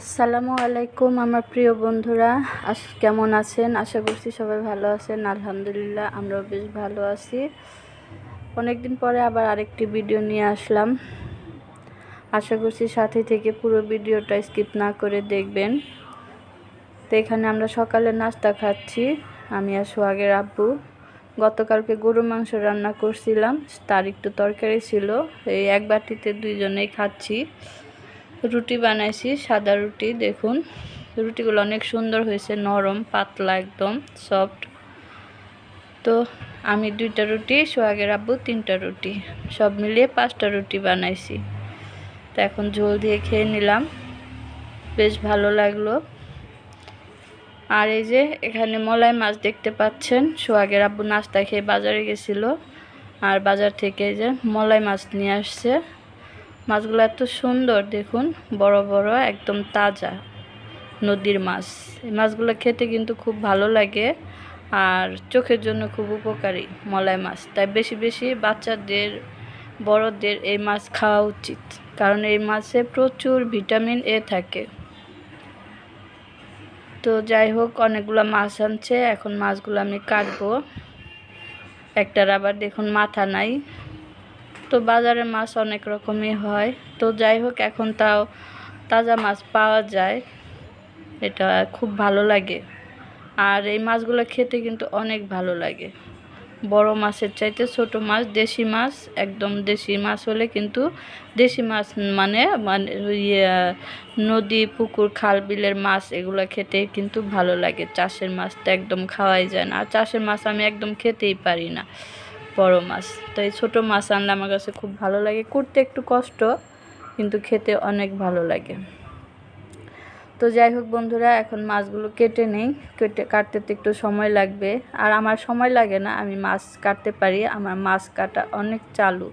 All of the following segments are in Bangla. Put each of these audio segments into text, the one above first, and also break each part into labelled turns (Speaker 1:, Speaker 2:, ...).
Speaker 1: আসসালামু আলাইকুম আমার প্রিয় বন্ধুরা। আস, কেমন আছেন? আশা করছি সবাই ভালো আছেন। আলহামদুলিল্লাহ, আমরাও বেশ ভালো আছি। অনেক দিন পরে আবার আরেকটি ভিডিও নিয়ে আসলাম। আশা করছি সাথে থেকে পুরো ভিডিওটা স্কিপ না করে দেখবেন। তো এখানে আমরা সকালে নাস্তা খাচ্ছি, আমি আর সোহাগের আব্বু। গতকালকে গরু মাংস রান্না করছিলাম, তার একটু তরকারি ছিল। এই এক বাটিতে দুইজনেই খাচ্ছি। রুটি বানাইছি, সাদা রুটি, দেখুন। রুটিগুলো অনেক সুন্দর হয়েছে, নরম, পাতলা একদম সফট তো আমি দুইটা রুটি, সোহাগের আব্বু তিনটা রুটি। সব মিলিয়ে পাঁচটা রুটি বানাইছি। তো এখন ঝোল দিয়ে খেয়ে নিলাম। বেশ ভালো লাগল। আর এই যে এখানে মলাই মাছ দেখতে পাচ্ছেন, সোহাগের আব্বু নাস্তা খেয়ে বাজারে গেছিল। আর বাজার থেকে যে মলাই মাছ নিয়ে আসছে। মাছগুলো এত সুন্দর, দেখুন, বড় বড়, একদম তাজা নদীর মাছ। এই মাছগুলো খেতে কিন্তু খুব ভালো লাগে আর চোখের জন্য খুব উপকারী মলাই মাছ। তাই বেশি বেশি বাচ্চাদের, বড়দের এই মাছ খাওয়া উচিত, কারণ এই মাছে প্রচুর ভিটামিন এ থাকে। তো যাই হোক, অনেকগুলো মাছ আনছে, এখন মাছগুলো আমি কাটবো। একটার আবার দেখুন, মাথা নাই। তো বাজারে মাছ অনেক রকমই হয়। তো যাই হোক, এখন তাও তাজা মাছ পাওয়া যায়। এটা খুব ভালো লাগে। আর এই মাছগুলো খেতে কিন্তু অনেক ভালো লাগে। বড় মাছের চাইতে ছোট মাছ, দেশি মাছ, একদম দেশি মাছ হলে কিন্তু দেশি মাছ মানে মানে ইয়ে নদী, পুকুর, খাল, বিলের মাছ এগুলো খেতে কিন্তু ভালো লাগে। চাষের মাছটা একদম খাওয়াই যায় না। আর চাষের মাছ আমি একদম খেতেই পারি না। বড় মাছ। তো এই ছোটো মাছ আনলে আমার কাছে খুব ভালো লাগে। করতে একটু কষ্ট, কিন্তু খেতে অনেক ভালো লাগে। তো যাই হোক বন্ধুরা, এখন মাছগুলো কেটে নেই। কেটে, কাটতে তো একটু সময় লাগবে। আর আমার সময় লাগে না, আমি মাছ কাটতে পারি। আমার মাছ কাটা অনেক চালু।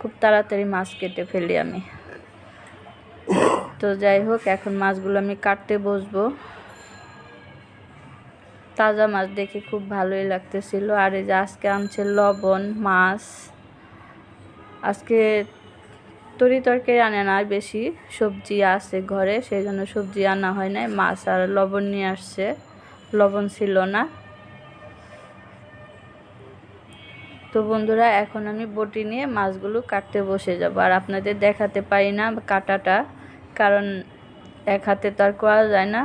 Speaker 1: খুব তাড়াতাড়ি মাছ কেটে ফেলি আমি। তো যাই হোক, এখন মাছগুলো আমি কাটতে বসবো। তাজা মাছ দেখে খুব ভালোই লাগতেছিল। আর এই যে আজকে আনছে লবণ, মাছ। আজকে তরি তরকারি আনে না বেশি, সবজি আছে ঘরে সেই জন্য সবজি আনা হয় নাই, মাছ আর লবণ নিয়ে আসছে। লবণ ছিল না। তো বন্ধুরা, এখন আমি বটি নিয়ে মাছগুলো কাটতে বসে যাব। আর আপনাদের দেখাতে পারি না কাটাটা, কারণ এক হাতে তো আর করা যায় না।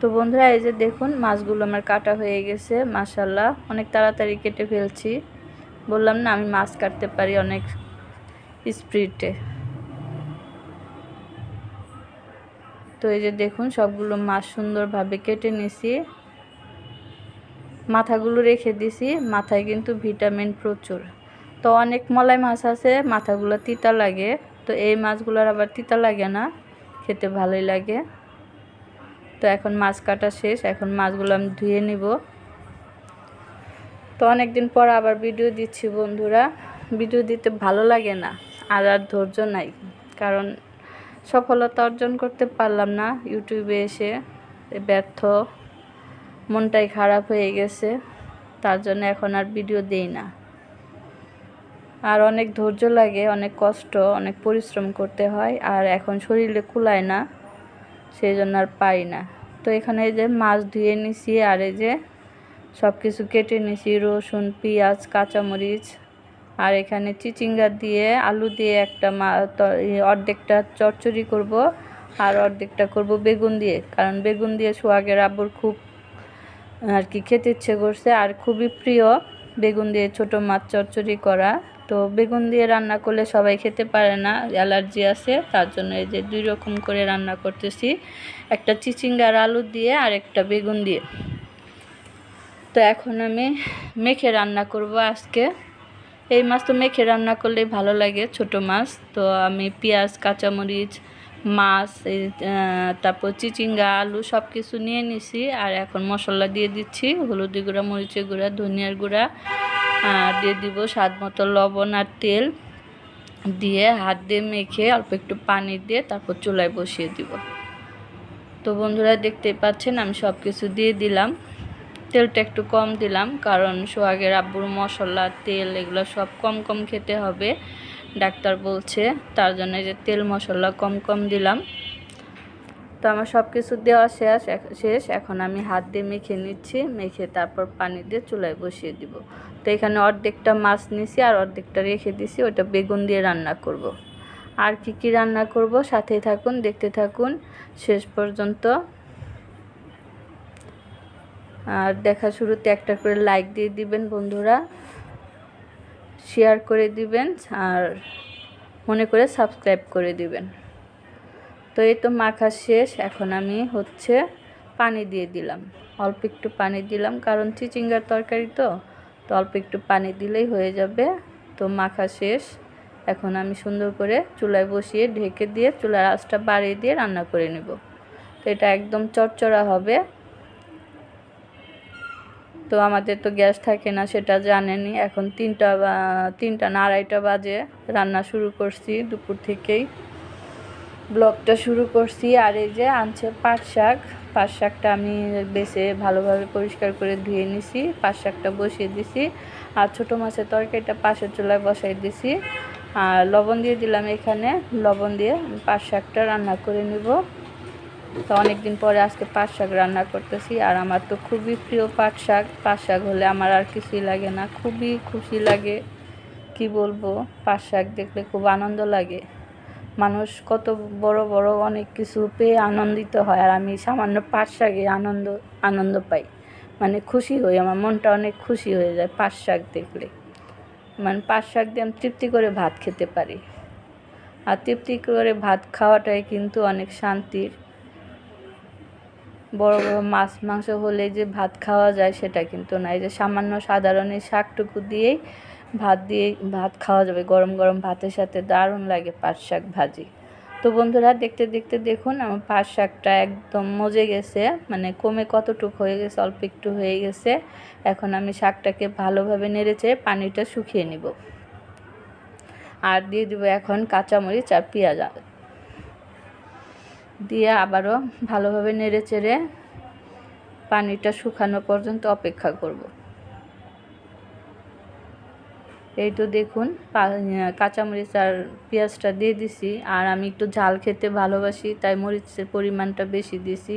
Speaker 1: তো বন্ধুরা, এই যে দেখুন, মাছগুলো আমার কাটা হয়ে গেছে মাসাল্লাহ অনেক তাড়াতাড়ি কেটে ফেলছি। বললাম না, আমি মাছ কাটতে পারি অনেক স্পিডে। তো এই যে দেখুন, সবগুলো মাছ সুন্দরভাবে কেটে নিছি। মাথাগুলো রেখে দিছি, মাথায় কিন্তু ভিটামিন প্রচুর। তো অনেক মলাই মাছ আছে, মাথাগুলো তিতা লাগে। তো এই মাছগুলোর আবার তিতা লাগে না, খেতে ভালোই লাগে। তো এখন মাছ কাটা শেষ, এখন মাছগুলো আমি ধুয়ে নিব। তো অনেক দিন পর আবার ভিডিও দিচ্ছি বন্ধুরা। ভিডিও দিতে ভালো লাগে না, আর আর ধৈর্য নাই, কারণ সফলতা অর্জন করতে পারলাম না ইউটিউবে এসে ব্যর্থ, মনটাই খারাপ হয়ে গেছে, তার জন্য এখন আর ভিডিও দেই না। আর অনেক ধৈর্য লাগে, অনেক কষ্ট, অনেক পরিশ্রম করতে হয়, আর এখন শরীরে কুলায় না। সেই জন্য আর পাই না। তো এখানে যে মাছ ধুয়ে নিছি আর এই যে সব কিছু কেটে নিছি, রসুন, পেঁয়াজ, কাঁচামরিচ আর এখানে চিচিঙ্গা দিয়ে, আলু দিয়ে একটা অর্ধেকটা চচ্চড়ি করব আর অর্ধেকটা করব বেগুন দিয়ে। কারণ বেগুন দিয়ে সোহাগের আব্বুর খুব আর কি খেতে ইচ্ছে করছে আর খুবই প্রিয় বেগুন দিয়ে ছোট মাছ চচ্চড়ি করা। তো বেগুন দিয়ে রান্না করলে সবাই খেতে পারে না, অ্যালার্জি আছে, তার জন্য এই যে দুই রকম করে রান্না করতেছি। একটা চিচিঙ্গার আলু দিয়ে আর একটা বেগুন দিয়ে। তো এখন আমি মেখে রান্না করব আজকে। এই মাছ তো মেখে রান্না করলে ভালো লাগে, ছোট মাছ। তো আমি পেঁয়াজ, কাঁচামরিচ, মাছ, এই তারপর চিচিঙ্গা, আলু সব কিছু নিয়ে নিছি। আর এখন মশলা দিয়ে দিচ্ছি, হলুদি গুঁড়া, মরিচের গুঁড়া, ধনিয়ার গুঁড়া দিয়ে দিব স্বাদ মতো লবণ আর তেল। দিয়ে হাত দিয়ে মেখে অল্প একটু পানি দিয়ে তারপর চুলায় বসিয়ে দিব। তো বন্ধুরা দেখতে পাচ্ছেন, আমি সব কিছু দিয়ে দিলাম। তেলটা একটু কম দিলাম, কারণ সোহাগের আব্বুর মশলা, তেল এগুলো সব কম কম খেতে হবে, ডাক্তার বলছে। তার জন্য যে তেল মশলা কম কম দিলাম। তো আমার সব কিছু দেওয়া শেষ শেষ। এখন আমি হাত দিয়ে মেখে নিচ্ছি, মেখে তারপর পানি দিয়ে চুলায় বসিয়ে দিব। তো এখানে অর্ধেকটা মাছ নিছি আর অর্ধেকটা রেখে দিছি, ওটা বেগুন দিয়ে রান্না করব। আর কি কি রান্না করব সাথেই থাকুন, দেখতে থাকুন। শেষ পর্যন্ত। আর দেখা শুরুতে একটা করে লাইক দিয়ে দিবেন বন্ধুরা। শেয়ার করে দিবেন আর মনে করে সাবস্ক্রাইব করে দিবেন। তো এই তো মাখা শেষ, এখন আমি হচ্ছে পানি দিয়ে দিলাম। অল্প একটু পানি দিলাম, কারণ চিচিঙ্গার তরকারি তো। তো অল্প একটু পানি দিলেই হয়ে যাবে। তো মাখা শেষ। এখন আমি সুন্দর করে চুলায় বসিয়ে ঢেকে দিয়ে চুলার আঁচটা বাড়িয়ে দিয়ে রান্না করে নেব। তো এটা একদম চটচড়া হবে। তো আমাদের তো গ্যাস থাকে না, সেটা জানেনি এখন তিনটা বা, তিনটা না আড়াইটা বাজে। রান্না শুরু করছি দুপুর থেকেই। ব্লগটা শুরু করছি। আর এই যে আনছে পাট শাক। পাট শাকটা আমি বেছে ভালোভাবে পরিষ্কার করে ধুয়ে নিছি পাট শাকটা বসিয়ে দিছি, আর ছোটো মাছের তরকারিটা পাশের চুলায় বসাই দিছি। আর লবণ দিয়ে দিলাম এখানে, লবণ দিয়ে পাট শাকটা রান্না করে নিব। তো অনেক দিন পরে আজকে পাট শাক রান্না করতেছি, আর আমার তো খুবই প্রিয় পাট শাক পাট শাক হলে আমার আর কিছুই লাগে না, খুবই খুশি লাগে। কি বলব পাট শাক দেখলে খুব আনন্দ লাগে। মানুষ কত বড় বড় অনেক কিছু পেয়ে আনন্দিত হয় আর আমি সামান্য পাট শাকে আনন্দ আনন্দ পাই। মানে খুশি হই, আমার মনটা অনেক খুশি হয়ে যায় পাট শাক দেখলে। মানে পাট শাক দিয়ে আমি তৃপ্তি করে ভাত খেতে পারি। আর তৃপ্তি করে ভাত খাওয়াটাই কিন্তু অনেক শান্তির। বড় বড় মাছ, মাংস হলে যে ভাত খাওয়া যায় সেটা কিন্তু না। এই যে সামান্য সাধারণ এই শাকটুকু দিয়েই ভাত দিয়ে ভাত খাওয়া যাবে, গরম গরম ভাতের সাথে দারুণ লাগে পাট শাক ভাজি। তো বন্ধুরা, দেখতে দেখতে দেখুন, আমার পাট শাকটা একদম মজে গেছে মানে কমে কতটুকু হয়ে গেছে, অল্প একটু হয়ে গেছে। এখন আমি শাকটাকে ভালোভাবে নেড়েচে পানিটা শুকিয়ে নিব। আর দিয়ে দিব এখন কাঁচামরিচ আর পেঁয়াজ। দিয়ে আবারও ভালোভাবে নেড়ে চেড়ে পানিটা শুকানো পর্যন্ত অপেক্ষা করব। এই তো দেখুন কাঁচামরিচ আর পেঁয়াজটা দিয়ে দিছি। আর আমি একটু ঝাল খেতে ভালোবাসি, তাই মরিচের পরিমাণটা বেশি দিছি।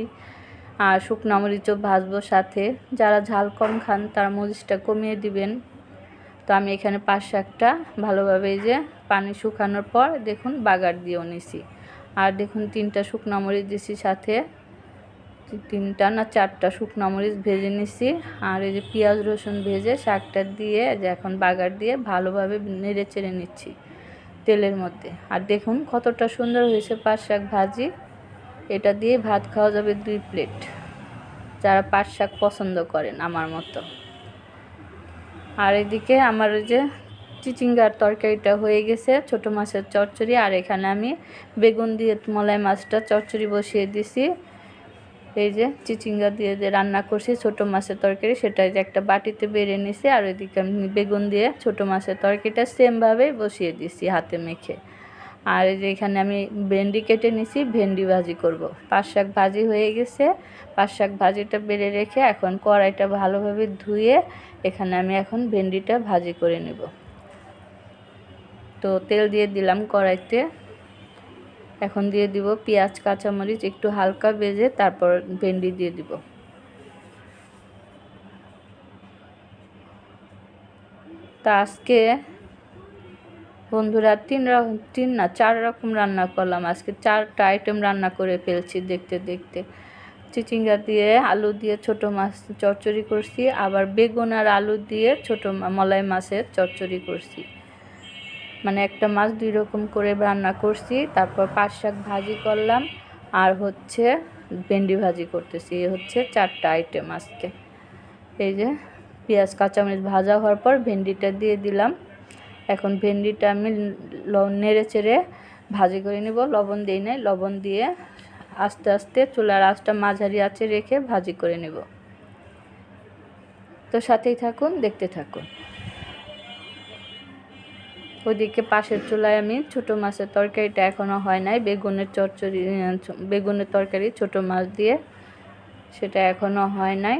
Speaker 1: আর শুকনো মরিচও ভাজবো সাথে। যারা ঝাল কম খান, তারা মরিচটা কমিয়ে দিবেন। তো আমি এখানে পাঁচ শাকটা ভালোভাবে এই যে পানি শুকানোর পর দেখুন বাগার দিয়েও নিছি। আর দেখুন তিনটা শুকনো মরিচ দিছি সাথে। তিনটা না চারটা শুকনো মরিচ ভেজে নিছি। আর এই যে পেঁয়াজ রসুন ভেজে শাকটা দিয়ে যে এখন বাগার দিয়ে ভালোভাবে নেড়ে চেড়ে নিচ্ছি তেলের মধ্যে। আর দেখুন কতটা সুন্দর হয়েছে পাট শাক ভাজি। এটা দিয়ে ভাত খাওয়া যাবে দুই প্লেট। যারা পাট শাক পছন্দ করেন আমার মতো। আর এদিকে আমার ওই যে চিচিঙ্গার তরকারিটা হয়ে গেছে, ছোট মাছের চচ্চড়ি। আর এখানে আমি বেগুন দিয়ে মলাই মাছটা চচ্চড়ি বসিয়ে দিছি। এই যে চিচিঙ্গা দিয়ে যে রান্না করছি ছোট মাছের তরকারি, সেটা যে একটা বাটিতে বেড়ে নিছি আর ওইদিকে আমি বেগুন দিয়ে ছোট মাছের তরকারিটা সেমভাবেই বসিয়ে দিছি হাতে মেখে। আর এই যে এখানে আমি ভেন্ডি কেটে নিছি, ভেন্ডি ভাজি করব। পাঁচ শাক ভাজি হয়ে গেছে, পাঁচ শাক ভাজিটা বেড়ে রেখে এখন কড়াইটা ভালোভাবে ধুয়ে এখানে আমি এখন ভেন্ডিটা ভাজি করে নেব। তো তেল দিয়ে দিলাম কড়াইতে। এখন দিয়ে দিব পেঁয়াজ, কাঁচামরিচ, একটু হালকা ভেজে তারপর ভেন্ডি দিয়ে দিব। তা আজকে বন্ধুরা তিন তিন না, চার রকম রান্না করলাম। আজকে চারটা আইটেম রান্না করে ফেলছি দেখতে দেখতে। চিচিঙ্গা দিয়ে আলু দিয়ে ছোট মাছ চচ্চড়ি করছি, আবার বেগুন আর আলু দিয়ে ছোট মলাই মাছের চচ্চড়ি করছি। মানে একটা মাছ দুই রকম করে রান্না করছি, তারপর পাট শাক ভাজি করলাম, আর হচ্ছে ভেন্ডি ভাজি করতেছি। এই হচ্ছে চারটা আইটেম আজকে। এই যে পেঁয়াজ, কাঁচামরিচ ভাজা হওয়ার পর ভেন্ডিটা দিয়ে দিলাম। এখন ভেন্ডিটা আমি নেড়ে চেড়ে ভাজি করে নিব। লবণ দিই নাই, লবণ দিয়ে আস্তে আস্তে চুলার আঁচটা মাঝারি আঁচে রেখে ভাজি করে নেব। তো সাথেই থাকুন, দেখতে থাকুন। ওইদিকে পাশের চুলায় আমি ছোট মাছের তরকারিটা এখনও হয় নাই। বেগুনের চচ্চড়ি বেগুনের তরকারি, ছোট মাছ দিয়ে সেটা এখনও হয় নাই।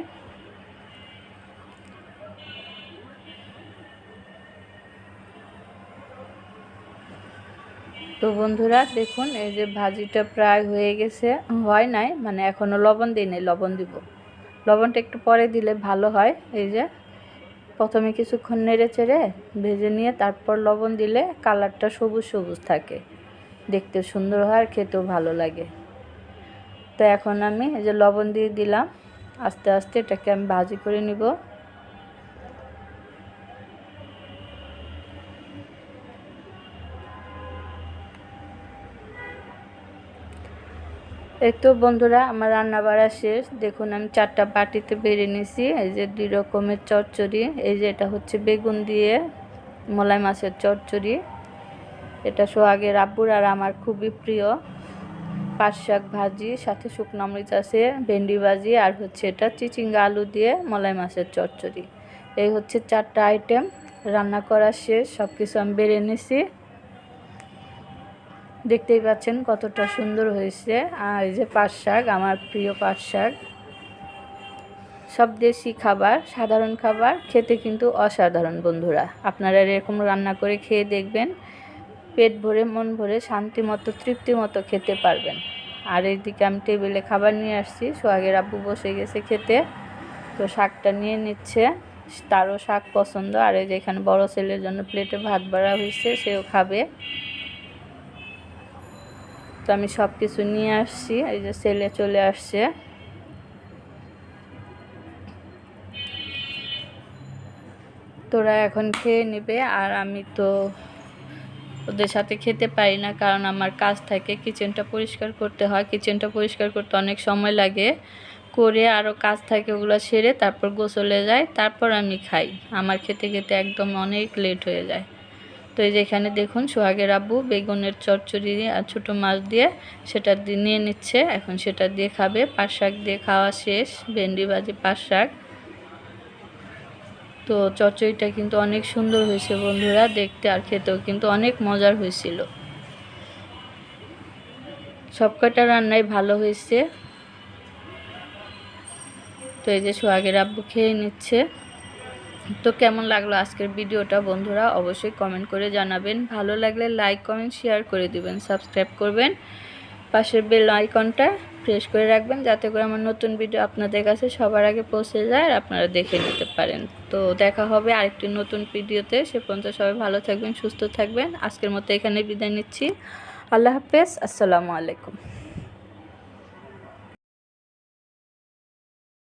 Speaker 1: তো বন্ধুরা, দেখুন, এই যে ভাজিটা প্রায় হয়ে গেছে, হয় নাই মানে এখনও লবণ দিই নাই লবণ দিব। লবণটা একটু পরে দিলে ভালো হয়, এই যে। প্রথমে কিছুক্ষণ নেড়ে চেড়ে ভেজে নিয়ে তারপর লবণ দিলে কালারটা সবুজ সবুজ থাকে। দেখতে সুন্দর হয় আর খেতেও ভালো লাগে। তো এখন আমি এই যে লবণ দিয়ে দিলাম। আস্তে আস্তে এটাকে আমি ভাজি করে নিব। এই তো বন্ধুরা, আমার রান্না বাড়া শেষ। দেখুন, আমি চারটা বাটিতে বেড়ে নিছি এই যে দুই রকমের চচ্চড়ি, এই যে এটা হচ্ছে বেগুন দিয়ে মলাই মাছের চচ্চড়ি। এটা সোহাগের আব্বুর আর আমার খুবই প্রিয়। পাট শাক ভাজি, সাথে শুকনো মরিচ আছে, ভেন্ডি ভাজি, আর হচ্ছে এটা চিচিঙ্গা আলু দিয়ে মলাই মাছের চচ্চড়ি। এই হচ্ছে চারটা আইটেম রান্না করা শেষ সব কিছু আমি বেড়ে নিছি দেখতেই পাচ্ছেন কতটা সুন্দর হয়েছে। আর এই যে পাট শাক, আমার প্রিয় পাট শাক। সব দেশি খাবার, সাধারণ খাবার, খেতে কিন্তু অসাধারণ বন্ধুরা। আপনারা এরকম রান্না করে খেয়ে দেখবেন, পেট ভরে, মন ভরে, শান্তি মতো, তৃপ্তি মতো খেতে পারবেন। আর এইদিকে আমি টেবিলে খাবার নিয়ে আসছি। সোহাগের আব্বু বসে গেছে খেতে। তো শাকটা নিয়ে নিচ্ছে। তারও শাক পছন্দ। আর এই যে এখানে বড় ছেলের জন্য প্লেটে ভাত বাড়া হয়েছে, সেও খাবে। তো আমি সব কিছু নিয়ে আসছি। এই যে ছেলে চলে আসছে। তোরা এখন খেয়ে নেবে আর আমি তো ওদের সাথে খেতে পারি না কারণ আমার কাজ থাকে। কিচেনটা পরিষ্কার করতে হয়। কিচেনটা পরিষ্কার করতে অনেক সময় লাগে। করে আরও কাজ থাকে ওগুলো সেরে তারপর গোসলে যায়। তারপর আমি খাই। আমার খেতে খেতে একদম অনেক লেট হয়ে যায়। তো এই যে এখানে দেখুন, সোহাগের আব্বু বেগুনের চচ্চড়ি আর ছোটো মাছ দিয়ে সেটা নিয়ে নিচ্ছে। এখন সেটা দিয়ে খাবে। পাট শাক দিয়ে খাওয়া শেষ। ভেন্ডি ভাজি, পাট শাক। তো চচ্চড়িটা কিন্তু অনেক সুন্দর হয়েছে বন্ধুরা, দেখতে আর খেতেও কিন্তু অনেক মজার হয়েছিল। সব কটা রান্নাই ভালো হয়েছে। তো এই যে সোহাগের আব্বু খেয়ে নিচ্ছে। তো কেমন লাগল আজকের ভিডিওটা বন্ধুরা? অবশ্যই কমেন্ট করে জানাবেন। ভালো লাগলে লাইক কমেন্ট শেয়ার করে দিবেন সাবস্ক্রাইব করবেন। পাশের বেল আইকনটা প্রেস করে রাখবেন যাতে করে আমার নতুন ভিডিও আপনাদের কাছে সবার আগে পৌঁছে যায় আর আপনারা দেখে নিতে পারেন। তো দেখা হবে আরেকটি নতুন ভিডিওতে। সে পর্যন্ত সবাই ভালো থাকবেন, সুস্থ থাকবেন। আজকের মতো এখানে বিদায় নিচ্ছি। আল্লাহ হাফেজ। আসসালামু আলাইকুম।